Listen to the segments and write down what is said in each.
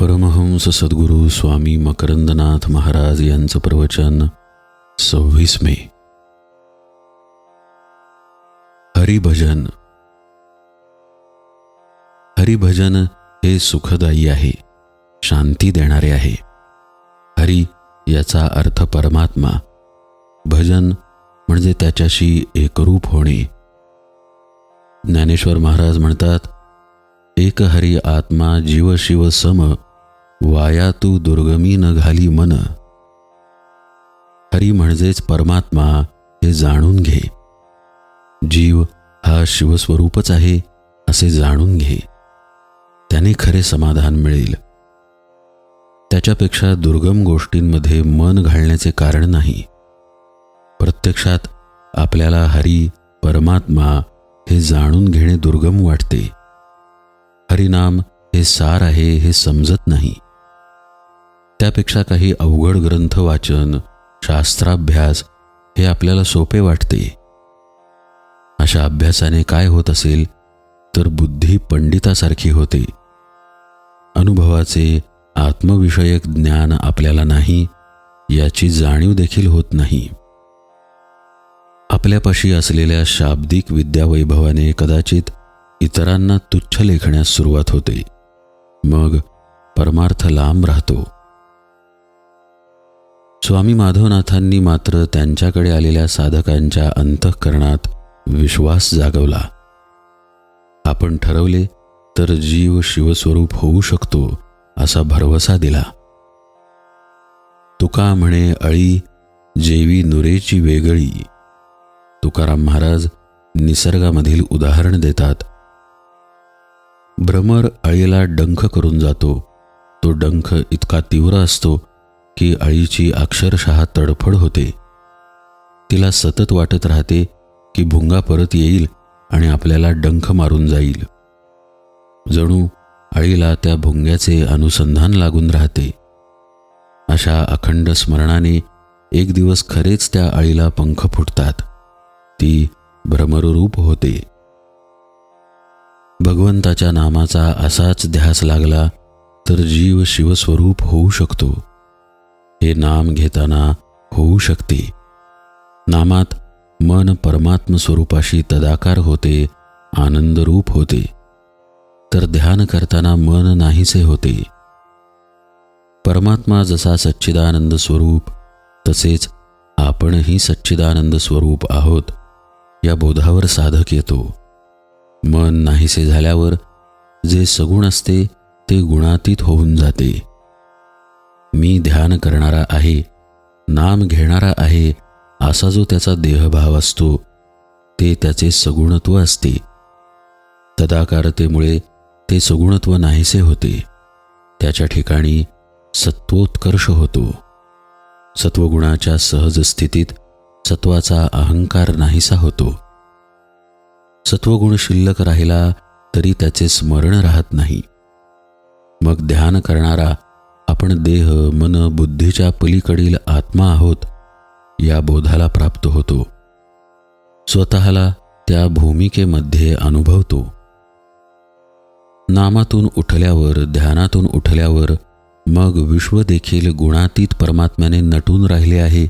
परमहंस सद्गुरू स्वामी मकरंदनाथ महाराज यांचं प्रवचन सव्वीस मे. हरिभजन. हरिभजन हे सुखदायी आहे शांती देणारे आहे. हरी याचा अर्थ परमात्मा. भजन म्हणजे त्याच्याशी एकरूप होणे. ज्ञानेश्वर महाराज म्हणतात एक हरी आत्मा जीव शिव सम वाया तू दुर्गमी न घाली मन. हरी म्हणजेच परमात्मा हे जाणून घे. जीव हा शिवस्वरूपच आहे असे जाणून घे. त्याने खरे समाधान मिळेल. त्याच्यापेक्षा दुर्गम गोष्टींमध्ये मन घालण्याचे कारण नाही. प्रत्यक्षात आपल्याला हरी परमात्मा हे जाणून घेणे दुर्गम वाटते. हरिनाम हे सार आहे हे समजत नाही. त्यापेक्षा काही अवघड ग्रंथ वाचन शास्त्राभ्यास हे आपल्याला सोपे वाटते. अशा अभ्यासाने काय होत असेल तर बुद्धी पंडितासारखी होते. अनुभवाचे आत्मविषयक ज्ञान आपल्याला नाही याची जाणीव देखील होत नाही. आपल्यापाशी असलेल्या शाब्दिक विद्यावैभवाने कदाचित इतरांना तुच्छ लेखण्यास सुरुवात होते. मग परमार्थ लांब राहतो. स्वामी माधवनाथांनी मात्र त्यांच्याकडे आलेल्या साधकांच्या अंतःकरणात विश्वास जागवला. आपण ठरवले तर जीव शिवस्वरूप होऊ शकतो असा भरवसा दिला. तुका म्हणे अळी जेवी नुरेची वेगळी. तुकाराम महाराज निसर्गामधील उदाहरण देतात. भ्रमर अळीला डंख करून जातो. तो डंख इतका तीव्र असतो की अळीची अक्षरशः तडफड होते. तिला सतत वाटत राहते की भुंगा परत येईल आणि आपल्याला डंख मारून जाईल. जणू अळीला त्या भुंग्याचे अनुसंधान लागून राहते. अशा अखंड स्मरणाने एक दिवस खरेच त्या अळीला पंख फुटतात. ती भ्रमररूप होते. भगवंताच्या नामाचा असाच ध्यास लागला तर जीव शिवस्वरूप होऊ शकतो. हे नाम घेताना होऊ शकते. नामात मन परमात्म स्वरूपाशी तदाकार होते आनंदरूप होते. तर ध्यान करताना मन नाहीसे होते. परमात्मा जसा सच्चिदानंद स्वरूप तसेच आपणही सच्चिदानंद स्वरूप आहोत या बोधावर साधक येतो. मन नाहीसे झाल्यावर जे सगुण असते ते गुणातीत होऊन जाते. मी ध्यान करणारा आहे नाम घेणारा आहे असा जो त्याचा देहभाव असतो ते त्याचे सगुणत्व असते. तदाकारतेमुळे ते सगुणत्व नाहीसे होते. त्याच्या ठिकाणी सत्वोत्कर्ष होतो. सत्वगुणाच्या सहज स्थितीत सत्वाचा अहंकार नाहीसा होतो. सत्वगुण शिल्लक राहिला तरी त्याचे स्मरण राहत नाही. मग ध्यान करणारा आपण देह मन बुद्धीच्या पलीकडील आत्मा आहोत या बोधाला प्राप्त होतो. स्वतःला त्या भूमिकेमध्ये अनुभवतो. नामातून उठल्यावर ध्यानातून उठल्यावर मग विश्व देखील गुणातीत परमात्म्याने नटून राहिले आहे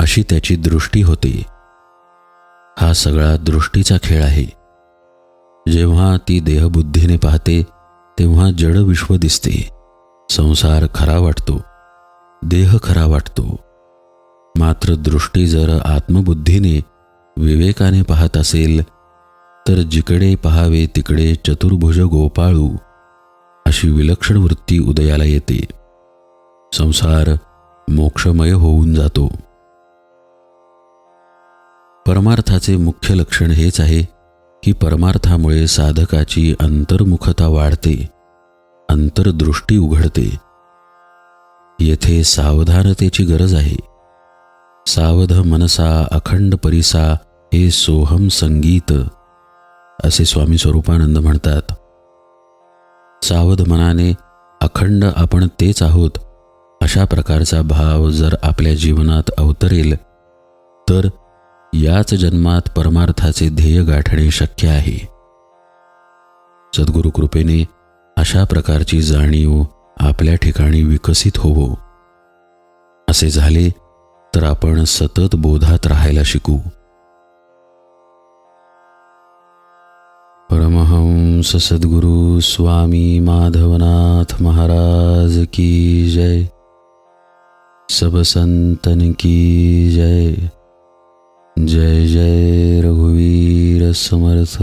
अशी त्याची दृष्टी होते. हा सगळा दृष्टीचा खेळ आहे. जेव्हा ती देहबुद्धीने पाहते तेव्हा जड विश्व दिसते. संसार खरा वाटतो देह खरा वाटतो. मात्र दृष्टी जर आत्मबुद्धीने विवेकाने पाहत असेल तर जिकडे पहावे तिकडे चतुर्भुज गोपाळू अशी विलक्षण वृत्ती उदयाला येते. संसार मोक्षमय होऊन जातो. परमार्थाचे मुख्य लक्षण हेच आहे की परमार्थामुळे साधकाची अंतर्मुखता वाढते. अंतर्दृष्टी उघडते. येथे सावधानतेची गरज आहे. सावध मनसा अखंड परिसा हे सोहम संगीत असे स्वामी स्वरूपानंद म्हणतात. सावध मनाने अखंड आपण तेच आहोत अशा प्रकारचा भाव जर आपल्या जीवनात अवतरेल तर याच जन्मात परमार्थाचे ध्येय गाठणे शक्य आहे. सद्गुरुकृपेने कृपेने अशा प्रकारची जाणीव आपल्या ठिकाणी विकसित होवो. असे झाले तर आपण सतत बोधात राहायला शिकू. परमहंस सद्गुरु स्वामी माधवनाथ महाराज की जय. सब संतन की जय. जय जय रघुवीर समर्थ.